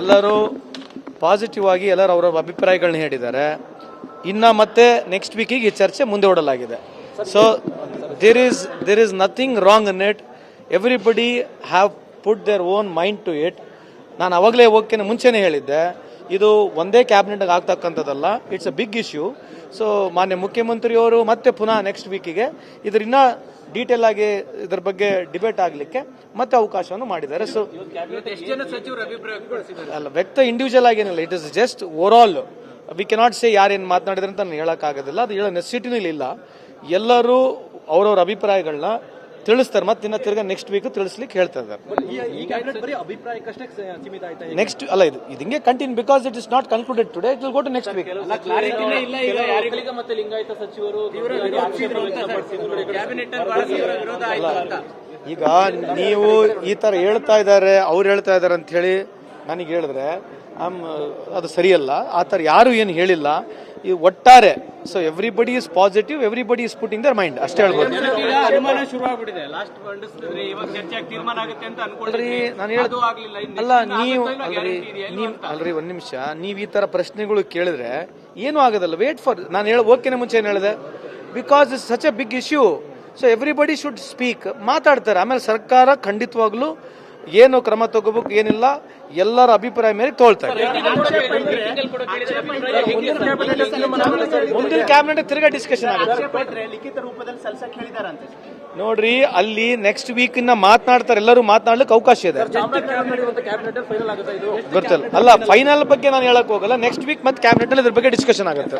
ಎಲ್ಲರೂ ಪಾಸಿಟಿವ್ ಆಗಿ ಎಲ್ಲರೂ ಅವರ ಅಭಿಪ್ರಾಯಗಳನ್ನ ಹೇಳಿದ್ದಾರೆ. ಇನ್ನು ಮತ್ತೆ ನೆಕ್ಸ್ಟ್ ವೀಕಿಗೆ ಈ ಚರ್ಚೆ ಮುಂದೆ ಓಡಲಾಗಿದೆ. So there is there is nothing wrong in it everybody have put their own mind to it ನಾನು ಅವಾಗಲೇ ಹೋಗ್ತೇನೆ, ಮುಂಚೆನೇ ಹೇಳಿದ್ದೆ. ಇದು ಒಂದೇ cabinet ಆಗ್ತಕ್ಕಂಥದ್ದಲ್ಲ. It's a big issue so ಮಾನ್ಯ ಮುಖ್ಯಮಂತ್ರಿಯವರು ಮತ್ತೆ ಪುನಃ ನೆಕ್ಸ್ಟ್ ವೀಕಿಗೆ ಇದರಿಂದ ಇನ್ನ ಡೀಟೇಲ್ ಆಗಿ ಇದರ ಬಗ್ಗೆ ಡಿಬೇಟ್ ಆಗಲಿಕ್ಕೆ ಮತ್ತೆ ಅವಕಾಶವನ್ನು ಮಾಡಿದ್ದಾರೆ. ಸೊ ಅಲ್ಲ ವ್ಯಕ್ತ individual ಆಗೇನಿಲ್ಲ. It is just over all we cannot say ಯಾರೇನು ಮಾತನಾಡಿದ್ರೆ ಅಂತ ನಾನು ಹೇಳೋಕ್ಕಾಗೋದಿಲ್ಲ. ಅದು ಹೇಳೋ ನೆಸಿಟಿನೂ ಇಲ್ಲ. ಎಲ್ಲರೂ ಅವರವ್ರ ಅಭಿಪ್ರಾಯಗಳನ್ನ ತಿಳಿಸ್ತಾರೆ. ಮತ್ತೆ ಇನ್ನ ತಿರ್ಗಾ ನೆಕ್ಸ್ಟ್ ವೀಕ್ ತಿಳಿಸ್ಲಿಕ್ಕೆ ಹೇಳ್ತಾ ಇದ್ದಾರೆ. ಈ ಕ್ಯಾಬಿನೆಟ್ ಬರೀ ಅಭಿಪ್ರಾಯಕ್ಕಷ್ಟೇ ಸೀಮಿತ ಆಯ್ತಾ ನೆಕ್ಸ್ಟ್ ಅಲ್ಲ ಇದು ಇದು ಹಿಂಗೆ continue because it is not concluded today it will go to next week ಕ್ಲಾರಿಟಿನೇ ಇಲ್ಲ ಈಗ. ಯಾರಿಗಳಿಗೆ ಮತ್ತೆ ಲಿಂಗಾಯತ ಸಚಿವರು ಕ್ಯಾಬಿನೆಟ್ ಬಹಳ ತೀವ್ರ ವಿರೋಧ ಆಯ್ತು ಅಂತ. ಈಗ ನೀವು ಈ ತರ ಹೇಳ್ತಾ ಇದ್ದಾರೆ ಅವ್ರು ಹೇಳ್ತಾ ಇದ್ದಾರೆ ಅಂತ ಹೇಳಿ ನನಗೆ ಹೇಳಿದ್ರೆ ಆಮ್ ಅದು ಸರಿಯಲ್ಲ. ಆ ಥರ ಯಾರು ಏನು ಹೇಳಿಲ್ಲ. ಈ ಒಟ್ಟಾರೆ so everybody is positive everybody is putting their mind ಅಷ್ಟೇ ಹೇಳ್ಬೋದು. ಅಲ್ರಿ ನಾನು ಅಲ್ಲ ನೀವು ಅಲ್ರಿ ನೀವು ಅಲ್ರಿ ಒಂದ್ ನಿಮಿಷ. ನೀವು ಈ ತರ ಪ್ರಶ್ನೆಗಳು ಕೇಳಿದ್ರೆ ಏನೂ ಆಗೋದಲ್ಲ. ವೇಟ್ ಫಾರ್ ನಾನು ಹೇಳ ಓಕೆನೆ ಮುಂಚೆ ಏನು ಹೇಳಿದೆ? Because is such a big issue so everybody should speak ಮಾತಾಡ್ತಾರೆ. ಆಮೇಲೆ ಸರ್ಕಾರ ಖಂಡಿತವಾಗ್ಲೂ ಏನು ಕ್ರಮ ತಗೋಬೇಕು ಏನಿಲ್ಲ ಎಲ್ಲರ ಅಭಿಪ್ರಾಯ ಮೇಲೆ ತೋಳ್ತಾರೆ ಸರ್? ಮುಂದಿನ ಕ್ಯಾಬಿನೆಟ್ ತಿರ್ಗಾ ಡಿಸ್ಕಷನ್ ಆಗುತ್ತೆ. ಲಿಖಿತ ರೂಪದಲ್ಲಿ ಸಲ್ಸಕ್ ಹೇಳಿದಾರಂತೆ. ನೋಡ್ರಿ ಅಲ್ಲಿ ನೆಕ್ಸ್ಟ್ ವೀಕ್ ಇನ್ನ ಮಾತನಾಡ್ತಾರೆ ಎಲ್ಲರೂ ಮಾತನಾಡ್ಲಿಕ್ಕೆ ಅವಕಾಶ ಇದೆ. ಕ್ಯಾಬಿನೆಟ್ ಫೈನಲ್ ಇದು? ಗೊತ್ತಿಲ್ಲ. ಅಲ್ಲ ಫೈನಲ್ ಬಗ್ಗೆ ನಾನು ಹೇಳಕ್ ಹೋಗಲ್ಲ ನೆಕ್ಸ್ಟ್ ವೀಕ್ ಮತ್ತೆ ಕ್ಯಾಬಿನೆಟ್ ಅಲ್ಲಿ ಇದ್ರ ಬಗ್ಗೆ ಡಿಸ್ಕಷನ್ ಆಗುತ್ತೆ.